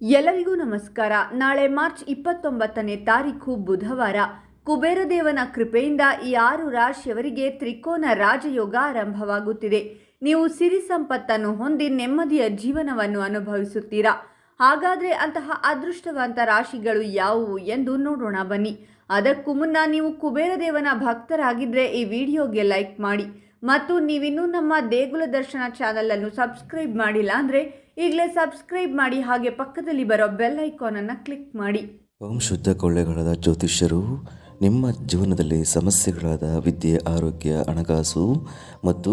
ಎಲ್ಲರಿಗೂ ನಮಸ್ಕಾರ. ನಾಳೆ ಮಾರ್ಚ್ ಇಪ್ಪತ್ತೊಂಬತ್ತನೇ ತಾರೀಕು ಬುಧವಾರ. ಕುಬೇರದೇವನ ಕೃಪೆಯಿಂದ ಈ ಆರು ರಾಶಿಯವರಿಗೆ ತ್ರಿಕೋನ ರಾಜಯೋಗ ಆರಂಭವಾಗುತ್ತಿದೆ. ನೀವು ಸಿರಿ ಸಂಪತ್ತನ್ನು ಹೊಂದಿ ನೆಮ್ಮದಿಯ ಜೀವನವನ್ನು ಅನುಭವಿಸುತ್ತೀರಾ? ಹಾಗಾದರೆ ಅಂತಹ ಅದೃಷ್ಟವಂತ ರಾಶಿಗಳು ಯಾವುವು ಎಂದು ನೋಡೋಣ ಬನ್ನಿ. ಅದಕ್ಕೂ ಮುನ್ನ ನೀವು ಕುಬೇರದೇವನ ಭಕ್ತರಾಗಿದ್ದರೆ ಈ ವಿಡಿಯೋಗೆ ಲೈಕ್ ಮಾಡಿ. ಮತ್ತು ನೀವಿನ್ನೂ ನಮ್ಮ ದೇಗುಲ ದರ್ಶನ ಚಾನಲನ್ನು ಸಬ್ಸ್ಕ್ರೈಬ್ ಮಾಡಿಲ್ಲ ಅಂದರೆ ಈಗಲೇ ಸಬ್ಸ್ಕ್ರೈಬ್ ಮಾಡಿ, ಹಾಗೆ ಪಕ್ಕದಲ್ಲಿ ಬರೋ ಬೆಲ್ ಐಕಾನನ್ನು ಕ್ಲಿಕ್ ಮಾಡಿ. ಓಂ ಶುದ್ಧ ಕೊಳ್ಳೆಗಳಾದ ಜ್ಯೋತಿಷ್ಯರು, ನಿಮ್ಮ ಜೀವನದಲ್ಲಿ ಸಮಸ್ಯೆಗಳಾದ ವಿದ್ಯೆ, ಆರೋಗ್ಯ, ಹಣಕಾಸು ಮತ್ತು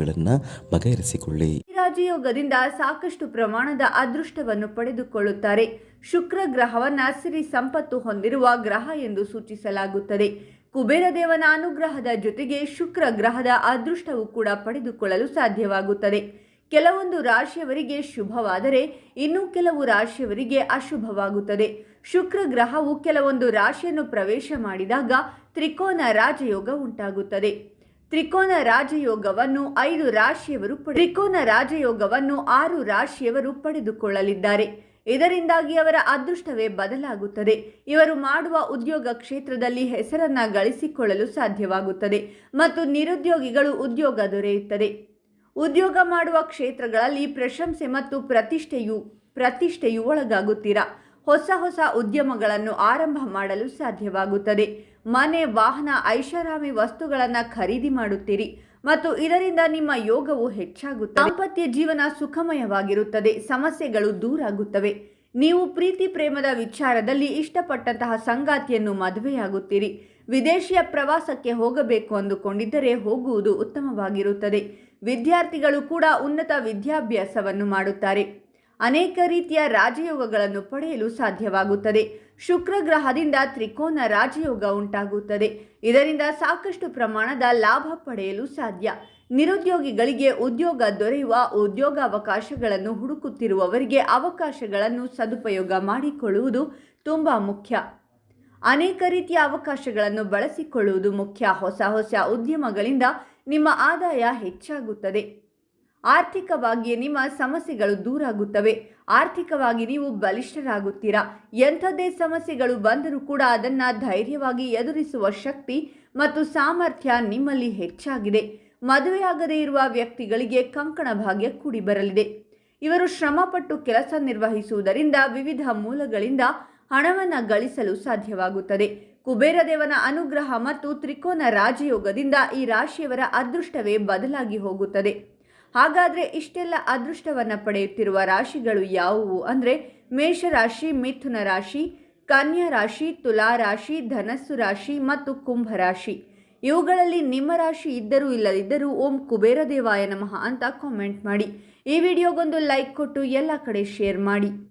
ಸಮಸ್ಯೆಗಳನ್ನು ಬಗೆಹರಿಸಿಕೊಳ್ಳಿ. ರಾಜಯೋಗದಿಂದ ಸಾಕಷ್ಟು ಪ್ರಮಾಣದ ಅದೃಷ್ಟವನ್ನು ಪಡೆದುಕೊಳ್ಳುತ್ತಾರೆ. ಶುಕ್ರ ಗ್ರಹವನ್ನ ಸಿರಿ ಸಂಪತ್ತು ಹೊಂದಿರುವ ಗ್ರಹ ಎಂದು ಸೂಚಿಸಲಾಗುತ್ತದೆ. ಕುಬೇರ ದೇವನ ಅನುಗ್ರಹದ ಜೊತೆಗೆ ಶುಕ್ರ ಗ್ರಹದ ಅದೃಷ್ಟವು ಕೂಡ ಪಡೆದುಕೊಳ್ಳಲು ಸಾಧ್ಯವಾಗುತ್ತದೆ. ಕೆಲವೊಂದು ರಾಶಿಯವರಿಗೆ ಶುಭವಾದರೆ ಇನ್ನು ಕೆಲವು ರಾಶಿಯವರಿಗೆ ಅಶುಭವಾಗುತ್ತದೆ. ಶುಕ್ರ ಗ್ರಹವು ಕೆಲವೊಂದು ರಾಶಿಯನ್ನು ಪ್ರವೇಶ ಮಾಡಿದಾಗ ತ್ರಿಕೋನ ರಾಜಯೋಗ ಉಂಟಾಗುತ್ತದೆ. ತ್ರಿಕೋನ ರಾಜಯೋಗವನ್ನು ಐದು ರಾಶಿಯವರು ತ್ರಿಕೋನ ರಾಜಯೋಗವನ್ನು ಆರು ರಾಶಿಯವರು ಪಡೆದುಕೊಳ್ಳಲಿದ್ದಾರೆ. ಇದರಿಂದಾಗಿ ಅವರ ಅದೃಷ್ಟವೇ ಬದಲಾಗುತ್ತದೆ. ಇವರು ಮಾಡುವ ಉದ್ಯೋಗ ಕ್ಷೇತ್ರದಲ್ಲಿ ಹೆಸರನ್ನ ಗಳಿಸಿಕೊಳ್ಳಲು ಸಾಧ್ಯವಾಗುತ್ತದೆ ಮತ್ತು ನಿರುದ್ಯೋಗಿಗಳು ಉದ್ಯೋಗ ದೊರೆಯುತ್ತದೆ. ಉದ್ಯೋಗ ಮಾಡುವ ಕ್ಷೇತ್ರಗಳಲ್ಲಿ ಪ್ರಶಂಸೆ ಮತ್ತು ಪ್ರತಿಷ್ಠೆಯು ಪ್ರತಿಷ್ಠೆಯು ಒಳಗಾಗುತ್ತೀರಾ? ಹೊಸ ಹೊಸ ಉದ್ಯಮಗಳನ್ನು ಆರಂಭ ಮಾಡಲು ಸಾಧ್ಯವಾಗುತ್ತದೆ. ಮನೆ, ವಾಹನ, ಐಷಾರಾಮಿ ವಸ್ತುಗಳನ್ನು ಖರೀದಿ ಮಾಡುತ್ತೀರಿ ಮತ್ತು ಇದರಿಂದ ನಿಮ್ಮ ಯೋಗವು ಹೆಚ್ಚಾಗುತ್ತದೆ. ದಾಂಪತ್ಯ ಜೀವನ ಸುಖಮಯವಾಗಿರುತ್ತದೆ. ಸಮಸ್ಯೆಗಳು ದೂರಾಗುತ್ತವೆ. ನೀವು ಪ್ರೀತಿ ಪ್ರೇಮದ ವಿಚಾರದಲ್ಲಿ ಇಷ್ಟಪಟ್ಟಂತಹ ಸಂಗಾತಿಯನ್ನು ಮದುವೆಯಾಗುತ್ತೀರಿ. ವಿದೇಶಿಯ ಪ್ರವಾಸಕ್ಕೆ ಹೋಗಬೇಕು ಅಂದುಕೊಂಡಿದ್ದರೆ ಹೋಗುವುದು ಉತ್ತಮವಾಗಿರುತ್ತದೆ. ವಿದ್ಯಾರ್ಥಿಗಳು ಕೂಡ ಉನ್ನತ ವಿದ್ಯಾಭ್ಯಾಸವನ್ನು ಮಾಡುತ್ತಾರೆ. ಅನೇಕ ರೀತಿಯ ರಾಜಯೋಗಗಳನ್ನು ಪಡೆಯಲು ಸಾಧ್ಯವಾಗುತ್ತದೆ. ಶುಕ್ರ ಗ್ರಹದಿಂದ ತ್ರಿಕೋನ ರಾಜಯೋಗ ಉಂಟಾಗುತ್ತದೆ. ಇದರಿಂದ ಸಾಕಷ್ಟು ಪ್ರಮಾಣದ ಲಾಭ ಪಡೆಯಲು ಸಾಧ್ಯ. ನಿರುದ್ಯೋಗಿಗಳಿಗೆ ಉದ್ಯೋಗ ದೊರೆಯುವ ಉದ್ಯೋಗಾವಕಾಶಗಳನ್ನು ಹುಡುಕುತ್ತಿರುವವರಿಗೆ ಅವಕಾಶಗಳನ್ನು ಸದುಪಯೋಗ ಮಾಡಿಕೊಳ್ಳುವುದು ತುಂಬ ಮುಖ್ಯ. ಅನೇಕ ರೀತಿಯ ಅವಕಾಶಗಳನ್ನು ಬಳಸಿಕೊಳ್ಳುವುದು ಮುಖ್ಯ. ಹೊಸ ಹೊಸ ಉದ್ಯಮಗಳಿಂದ ನಿಮ್ಮ ಆದಾಯ ಹೆಚ್ಚಾಗುತ್ತದೆ. ಆರ್ಥಿಕವಾಗಿ ನಿಮ್ಮ ಸಮಸ್ಯೆಗಳು ದೂರಾಗುತ್ತವೆ. ಆರ್ಥಿಕವಾಗಿ ನೀವು ಬಲಿಷ್ಠರಾಗುತ್ತೀರಾ. ಎಂಥದ್ದೇ ಸಮಸ್ಯೆಗಳು ಬಂದರೂ ಕೂಡ ಅದನ್ನು ಧೈರ್ಯವಾಗಿ ಎದುರಿಸುವ ಶಕ್ತಿ ಮತ್ತು ಸಾಮರ್ಥ್ಯ ನಿಮ್ಮಲ್ಲಿ ಹೆಚ್ಚಾಗಿದೆ. ಮದುವೆಯಾಗದೇ ಇರುವ ವ್ಯಕ್ತಿಗಳಿಗೆ ಕಂಕಣ ಭಾಗ್ಯ ಕೂಡಿ ಬರಲಿದೆ ಇವರು ಶ್ರಮಪಟ್ಟು ಕೆಲಸ ನಿರ್ವಹಿಸುವುದರಿಂದ ವಿವಿಧ ಮೂಲಗಳಿಂದ ಹಣವನ್ನು ಗಳಿಸಲು ಸಾಧ್ಯವಾಗುತ್ತದೆ. ಕುಬೇರದೇವನ ಅನುಗ್ರಹ ಮತ್ತು ತ್ರಿಕೋನ ರಾಜಯೋಗದಿಂದ ಈ ರಾಶಿಯವರ ಅದೃಷ್ಟವೇ ಬದಲಾಗಿ ಹೋಗುತ್ತದೆ. ಹಾಗಾದರೆ ಇಷ್ಟೆಲ್ಲ ಅದೃಷ್ಟವನ್ನು ಪಡೆಯುತ್ತಿರುವ ರಾಶಿಗಳು ಯಾವುವು? ಅಂದರೆ ಮೇಷರಾಶಿ ಮಿಥುನ ರಾಶಿ, ಕನ್ಯಾ ರಾಶಿ, ತುಲಾ ರಾಶಿ, ಧನಸ್ಸು ರಾಶಿ ಮತ್ತು ಕುಂಭ ರಾಶಿ. ಇವುಗಳಲ್ಲಿ ನಿಮ್ಮ ರಾಶಿ ಇದ್ದರೂ ಇಲ್ಲದಿದ್ದರೂ ಓಂ ಕುಬೇರ ದೇವಾಯ ನಮಃ ಅಂತ ಕಾಮೆಂಟ್ ಮಾಡಿ. ಈ ವಿಡಿಯೋಗೊಂದು ಲೈಕ್ ಕೊಟ್ಟು ಎಲ್ಲ ಕಡೆ ಶೇರ್ ಮಾಡಿ.